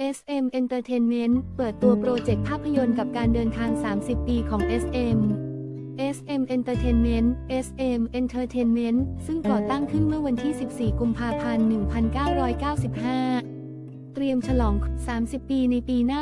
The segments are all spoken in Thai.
SM Entertainment เปิดตัวโปรเจกต์ภาพยนตร์กับการเดินทาง 30 ปีของ SM SM Entertainment SM Entertainment ซึ่งก่อตั้งขึ้นเมื่อวันที่ 14 กุมภาพันธ์ 1995 เตรียมฉลอง 30 ปีในปีหน้า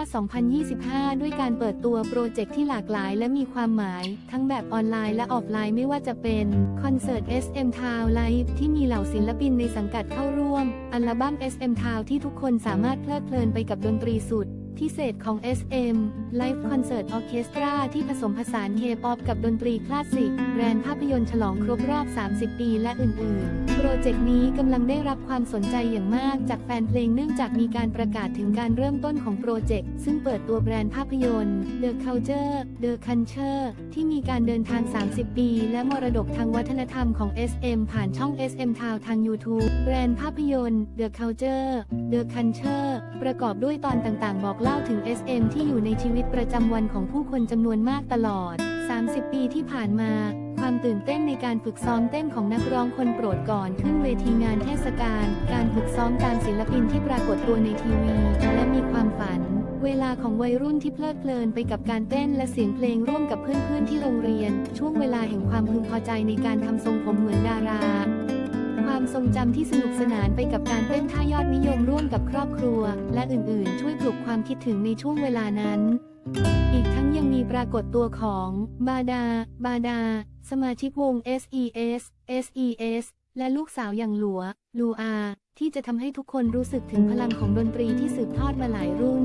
2025 ด้วยการเปิดตัวโปรเจกต์ที่หลากหลายและมีความหมาย ทั้งแบบออนไลน์และออฟไลน์ไม่ว่าจะเป็นคอนเสิร์ต SM Town Live ที่มีเหล่าศิลปินในสังกัดเข้าร่วม อัลบั้ม SM Town ที่ทุกคนสามารถเพลิดเพลินไปกับดนตรีสุด พิเศษของ SM Live Concert Orchestra ที่ผสมผสาน K-POP กับดนตรีคลาสสิกแบรนด์ภาพยนตร์ฉลองครบรอบ 30 ปีและอื่น ๆ โปรเจกต์นี้กำลังได้รับความสนใจอย่างมากจากแฟนเพลงเนื่องจากมีการประกาศถึงการเริ่มต้นของโปรเจกต์ ซึ่งเปิดตัวแบรนด์ภาพยนตร์ The Culture The Culture ที่มีการเดินทาง 30 ปี และมรดกทางวัฒนธรรมของ SM ผ่านช่อง SM Town ทาง YouTube แบรนด์ภาพยนตร์ The Culture The Culture ประกอบด้วยตอนต่าง ๆ บอกเล่าถึง SM ที่อยู่ในชีวิตประจำวันของผู้คนจำนวนมากตลอด 30 ปีที่ผ่านมา ความตื่นเต้นในการฝึกซ้อมเต้นของนักร้องคนโปรดก่อนขึ้นเวทีงานเทศกาล การฝึกซ้อมตามศิลปินที่ปรากฏตัวในทีวี และมีความฝัน เวลาของวัยรุ่นที่เพลิดเพลินไปกับการเต้นและเสียงเพลงร่วมกับเพื่อนๆที่โรงเรียน ช่วงเวลาแห่งความพึงพอใจในการทำทรงผมเหมือนดารา ความทรงจำที่สนุกสนานไปกับการเต้นท่ายอดนิยมร่วมกับครอบครัว และอื่นๆ ช่วยปลุกความคิดถึงในช่วงเวลานั้น อีกทั้งยังมีปรากฏตัวของบาดา บาดา สมาชิกวง SES SES และลูกสาวอย่างหลัว ลูอา ที่จะทำให้ทุกคนรู้สึกถึงพลังของดนตรีที่สืบทอดมาหลายรุ่น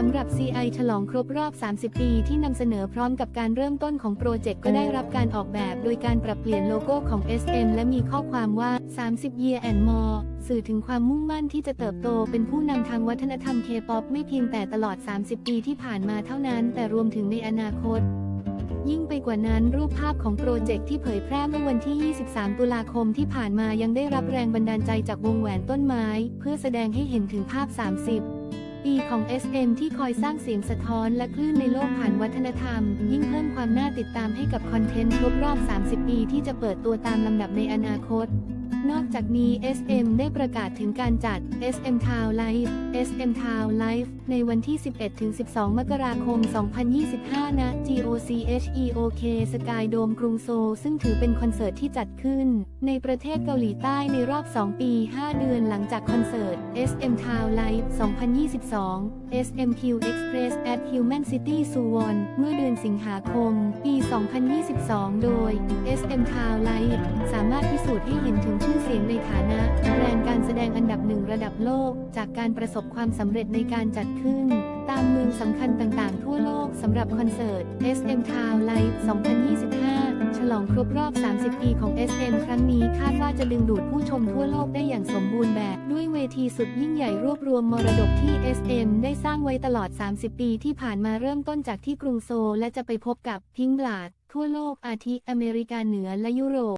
สำหรับ CI ฉลองครบรอบ 30 ปีที่นำเสนอพร้อมกับการเริ่มต้นของโปรเจกต์ก็ได้รับการออกแบบ โดยการปรับเปลี่ยนโลโก้ของ SM และมีข้อความว่า 30 year and more สื่อถึงความมุ่งมั่นที่จะเติบโตเป็นผู้นำทางวัฒนธรรมเคป๊อปไม่เพียงแต่ตลอด 30 ปีที่ผ่านมาเท่านั้น แต่รวมถึงในอนาคตยิ่งไปกว่านั้นรูปภาพของโปรเจกต์ที่เผยแพร่เมื่อวันที่ 23 ตุลาคมที่ผ่านมายังได้รับแรงบันดาลใจจากวงแหวนต้นไม้ เพื่อแสดงให้เห็นถึงภาพ 30 ปีของ SM ที่คอยสร้างเสียงสะท้อนและคลื่นในโลกผ่านวัฒนธรรม ยิ่งเพิ่มความน่าติดตามให้กับคอนเทนต์ครบรอบ 30 ปีที่จะเปิดตัวตามลำดับในอนาคต นอกจากนี้ SM ได้ประกาศถึงการจัด SM Town Live SM Town Live ในวันที่ 11-12 มกราคม 2025 ณ GOCHEOK Sky Dome กรุงโซลซึ่งถือเป็นคอนเสิร์ตที่จัดขึ้น ในประเทศเกาหลีใต้ในรอบ 2 ปี 5 เดือนหลังจากคอนเสิร์ต SM Town Live 2022 SMQ Express at Human City Suwon เมื่อเดือนสิงหาคม ปี 2022 โดย SM Town Live สามารถพิสูจน์ให้เห็นถึงชื่อชื่อเสียงในฐานะแบรนด์การแสดงอันดับหนึ่งระดับโลก จากการประสบความสำเร็จในการจัดขึ้น ตามเมืองสำคัญต่างๆ ทั่วโลกสำหรับคอนเสิร์ต SM Town Live 2025 ฉลองครบรอบ 30 ปีของ SM ครั้งนี้คาดว่าจะดึงดูดผู้ชมทั่วโลกได้อย่างสมบูรณ์แบบ ด้วยเวทีสุดยิ่งใหญ่รวบรวมมรดกที่ SM ได้สร้างไว้ตลอด 30 ปีที่ผ่านมาเริ่มต้นจากที่กรุงโซลและจะไปพบกับพิงบลาดทั่วโลกอาทิอเมริกาเหนือและยุโรป